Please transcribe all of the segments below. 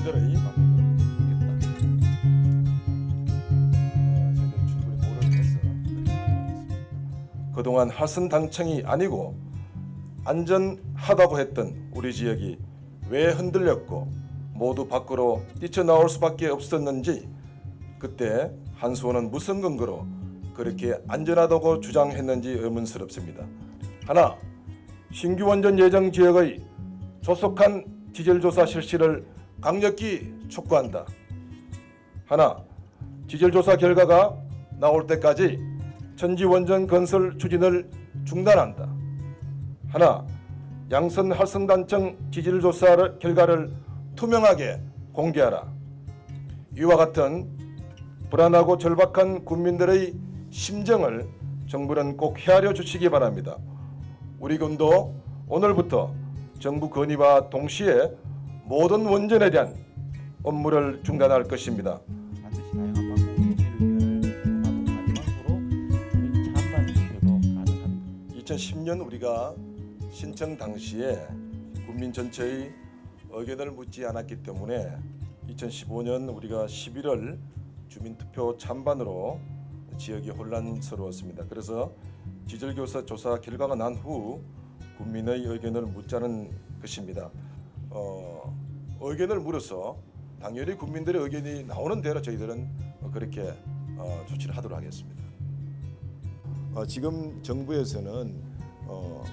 힘들어 이 그동안 하선 당청이 아니고 안전하다고 했던 우리 지역이 왜 흔들렸고 모두 밖으로 뛰쳐나올 수밖에 없었는지 그때 한수원은 무슨 근거로 그렇게 안전하다고 주장했는지 의문스럽습니다. 하나, 신규 원전 예정 지역의 조속한 디젤 조사 실시를 강력히 촉구한다. 하나, 디젤 조사 결과가 나올 때까지 천지 원전 건설 추진을 중단한다. 하나, 양선 활성단청 지질 조사 결과를 투명하게 공개하라. 이와 같은 불안하고 절박한 국민들의 심정을 정부는 꼭 헤아려 주시기 바랍니다. 우리 군도 오늘부터 정부 건의와 동시에 모든 원전에 대한 업무를 중단할 것입니다. 반드시 다양한 방법을 마지막으로 주민 찬반 투표도 가능합니다. 2010년 우리가 신청 당시에 국민 전체의 의견을 묻지 않았기 때문에 2015년 우리가 11월 주민투표 찬반으로 지역이 혼란스러웠습니다. 그래서 지질교사 조사 결과가 난 후 국민의 의견을 묻자는 것입니다. 어, 의견을 물어서 당연히 국민들의 의견이 나오는 대로 저희들은 그렇게 어, 조치를 하도록 하겠습니다. 어, 지금 정부에서는 어,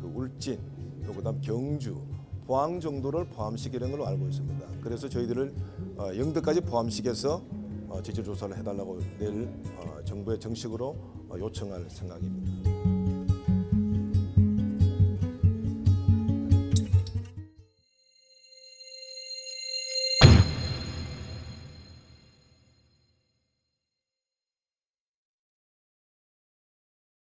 그 울진, 또 그다음 경주, 포항 정도를 포함시키는 걸로 알고 있습니다. 그래서 저희들을 어, 영덕까지 포함시켜서 어, 지질 조사를 해달라고 내일 어, 정부에 정식으로 어, 요청할 생각입니다.